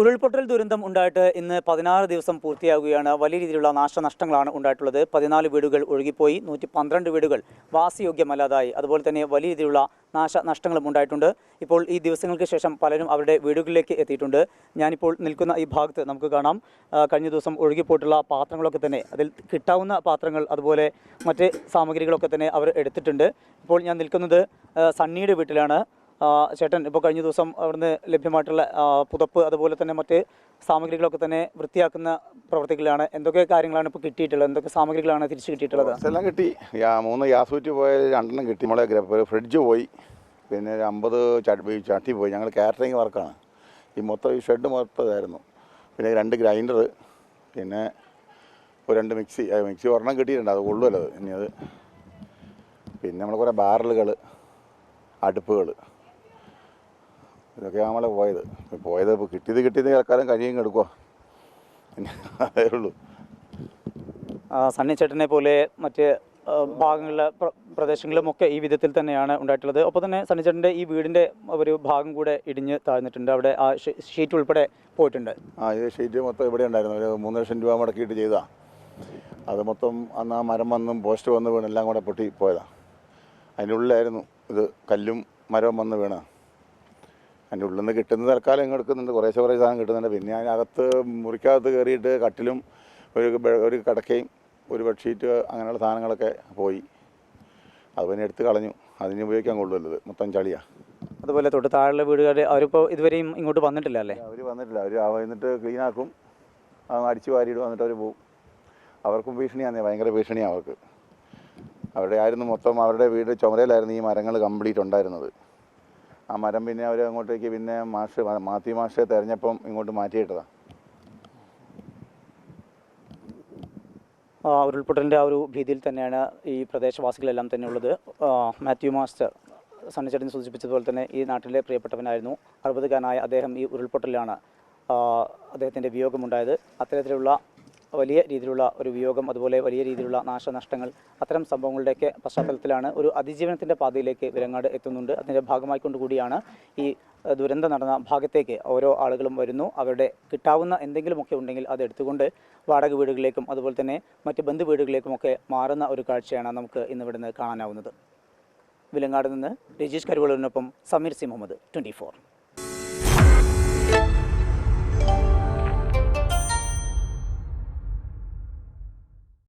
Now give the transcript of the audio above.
ഉരുൾപൊട്ടൽ ദുരന്തം ഉണ്ടായിട്ട് ഇന്ന് പതിനാറ് ദിവസം പൂർത്തിയാകുകയാണ് വലിയ രീതിയിലുള്ള നാശനഷ്ടങ്ങളാണ് ഉണ്ടായിട്ടുള്ളത്. പതിനാല് വീടുകൾ ഒഴുകിപ്പോയി. നൂറ്റി പന്ത്രണ്ട് വീടുകൾ വാസയോഗ്യമല്ലാതായി. അതുപോലെ തന്നെ വലിയ രീതിയിലുള്ള നാശനഷ്ടങ്ങളും ഉണ്ടായിട്ടുണ്ട്. ഇപ്പോൾ ഈ ദിവസങ്ങൾക്ക് ശേഷം പലരും അവരുടെ വീടുകളിലേക്ക് എത്തിയിട്ടുണ്ട്. ഞാനിപ്പോൾ നിൽക്കുന്ന ഈ ഭാഗത്ത് നമുക്ക് കാണാം. കഴിഞ്ഞ ദിവസം ഒഴുകിപ്പോയിട്ടുള്ള പാത്രങ്ങളൊക്കെ തന്നെ അതിൽ കിട്ടാവുന്ന പാത്രങ്ങൾ അതുപോലെ മറ്റ് സാമഗ്രികളൊക്കെ തന്നെ അവർ എടുത്തിട്ടുണ്ട്. ഇപ്പോൾ ഞാൻ നിൽക്കുന്നത് സണ്ണിയുടെ വീട്ടിലാണ്. ചേട്ടൻ ഇപ്പോൾ കഴിഞ്ഞ ദിവസം അവിടുന്ന് ലഭ്യമായിട്ടുള്ള പുതപ്പ് അതുപോലെ തന്നെ മറ്റ് സാമഗ്രികളൊക്കെ തന്നെ വൃത്തിയാക്കുന്ന പ്രവർത്തികളാണ് എന്തൊക്കെ കാര്യങ്ങളാണ് ഇപ്പോൾ കിട്ടിയിട്ടുള്ളത്? എന്തൊക്കെ സാമഗ്രികളാണ് തിരിച്ചു കിട്ടിയിട്ടുള്ളത്? എല്ലാം കിട്ടി. മൂന്ന് ഗ്യാസ് കുറ്റി പോയ രണ്ടെണ്ണം കിട്ടി നമ്മളെ ഫ്രിഡ്ജ് പോയി. പിന്നെ ഒരു അമ്പത് ചട്ടി പോയി. ഞങ്ങൾ കാറ്ററിങ് വർക്കാണ്. ഈ മൊത്തം ഈ ഷെഡ് മൊത്തമായിരുന്നു പിന്നെ രണ്ട് ഗ്രൈൻഡർ പിന്നെ ഒരു രണ്ട് മിക്സി. മിക്സി ഒരെണ്ണം കിട്ടിയിട്ടുണ്ട്. അത് കൊള്ളുമല്ലോ ഇനി അത്. പിന്നെ നമ്മൾ കുറേ ബാരലുകൾ അടുപ്പുകൾ ഇതൊക്കെ നമ്മളെ പോയത്. പോയത് ഇപ്പോൾ കിട്ടിയത് കിട്ടിയത് കേൾക്കാനും കഴിയും എടുക്കുക അതേ ഉള്ളൂ. ആ, സണ്ണി ചേട്ടനെ പോലെ മറ്റ് ഭാഗങ്ങളിലെ പ്ര- പ്രദേശങ്ങളിലുമൊക്കെ ഈ വിധത്തിൽ തന്നെയാണ് ഉണ്ടായിട്ടുള്ളത്. ഒപ്പം തന്നെ സണ്ണി ചേട്ടന്റെ ഈ വീടിന്റെ ഒരു ഭാഗം കൂടെ ഇടിഞ്ഞ് താഴ്ന്നിട്ടുണ്ട്. അവിടെ ആ ഷീറ്റ് ഉൾപ്പെടെ പോയിട്ടുണ്ട്. ആ ഇത് ഷീറ്റ് മൊത്തം ഇവിടെ ഉണ്ടായിരുന്നു. ഒരു മൂന്ന് ലക്ഷം രൂപ മുടക്കിയിട്ട് ചെയ്താ അത് മൊത്തം അന്ന് ആ മരം വന്നും പോസ്റ്റ് വന്ന് വീണ് എല്ലാം കൂടെ പൊട്ടി പോയതാണ് അതിനുള്ളിലായിരുന്നു ഇത് കല്ലും മരവും വന്ന് വീണ. അതിന്റെ ഉള്ളിൽ നിന്ന് കിട്ടുന്ന തൽക്കാലം ഇങ്ങനെ എടുക്കുന്നുണ്ട്. കുറേശ്ശെ കുറേ സാധനം കിട്ടുന്നുണ്ട്. പിന്നെ അതിനകത്ത് മുറിക്കകത്ത് കയറിയിട്ട് കട്ടിലും ഒരു ഒരു കിടക്കയും ഒരു ബെഡ്ഷീറ്റ് അങ്ങനെയുള്ള സാധനങ്ങളൊക്കെ പോയി. അത് പിന്നെ എടുത്ത് കളഞ്ഞു. അതിന് ഉപയോഗിക്കാൻ കൊള്ളുമല്ലോ ഇത് മൊത്തം ചളിയാണ് അതുപോലെ തൊട്ട് താഴെയുള്ള വീടുകാർ അവരിപ്പോൾ ഇതുവരെയും ഇങ്ങോട്ട് വന്നിട്ടില്ല അല്ലേ? അവർ വന്നിട്ടില്ല. അവർ വന്നിട്ട് ക്ലീൻ ആക്കും അത് അടിച്ചു വാരിയിട്ട് വന്നിട്ട് അവർ പോവും. അവർക്കും ഭീഷണിയാണ് ഭയങ്കര ഭീഷണിയാണ് അവർക്ക്. അവിടെ ആയിരുന്നു മൊത്തം അവരുടെ വീട് ചുമരയിലായിരുന്നു ഈ മരങ്ങൾ കംപ്ലീറ്റ് ഉണ്ടായിരുന്നത്. ആ മരം പിന്നെ അവർ അങ്ങോട്ടേക്ക് പിന്നെ മാഷ് മാത്യു മാഷെ തെരഞ്ഞപ്പം ഇങ്ങോട്ട് മാറ്റിയിട്ടതാ. ആ, ഉരുൾപൊട്ടലിന്റെ ആ ഒരു ഭീതിയിൽ തന്നെയാണ് ഈ പ്രദേശവാസികളെല്ലാം തന്നെ ഉള്ളത്. മാത്യു മാസ്റ്റർ സണ്ണിച്ചേട്ടൻ സൂചിപ്പിച്ചതുപോലെ തന്നെ ഈ നാട്ടിലെ പ്രിയപ്പെട്ടവനായിരുന്നു. അറുപതുകാരനായ അദ്ദേഹം ഈ ഉരുൾപൊട്ടലിലാണ് അദ്ദേഹത്തിന്റെ വിയോഗമുണ്ടായത്. അത്തരത്തിലുള്ള വലിയ രീതിയിലുള്ള ഒരു വിയോഗം അതുപോലെ വലിയ രീതിയിലുള്ള നാശനഷ്ടങ്ങൾ അത്തരം സംഭവങ്ങളുടെയൊക്കെ പശ്ചാത്തലത്തിലാണ് ഒരു അതിജീവനത്തിന്റെ പാതയിലേക്ക് വിലങ്ങാട് എത്തുന്നുണ്ട്. അതിന്റെ ഭാഗമായിക്കൊണ്ട് കൂടിയാണ് ഈ ദുരന്തം നടന്ന ഭാഗത്തേക്ക് ഓരോ ആളുകളും വരുന്നു. അവരുടെ കിട്ടാവുന്ന എന്തെങ്കിലുമൊക്കെ ഉണ്ടെങ്കിൽ അത് എടുത്തുകൊണ്ട് വാടക വീടുകളിലേക്കും അതുപോലെ തന്നെ മറ്റ് ബന്ധു വീടുകളിലേക്കുമൊക്കെ മാറുന്ന ഒരു കാഴ്ചയാണ് നമുക്ക് ഇന്ന് ഇവിടുന്ന് കാണാനാവുന്നത്. വിലങ്ങാട് നിന്ന് രജീഷ് കരുവളൂരിനൊപ്പം സമീർ സി മുഹമ്മദ് ട്വന്റി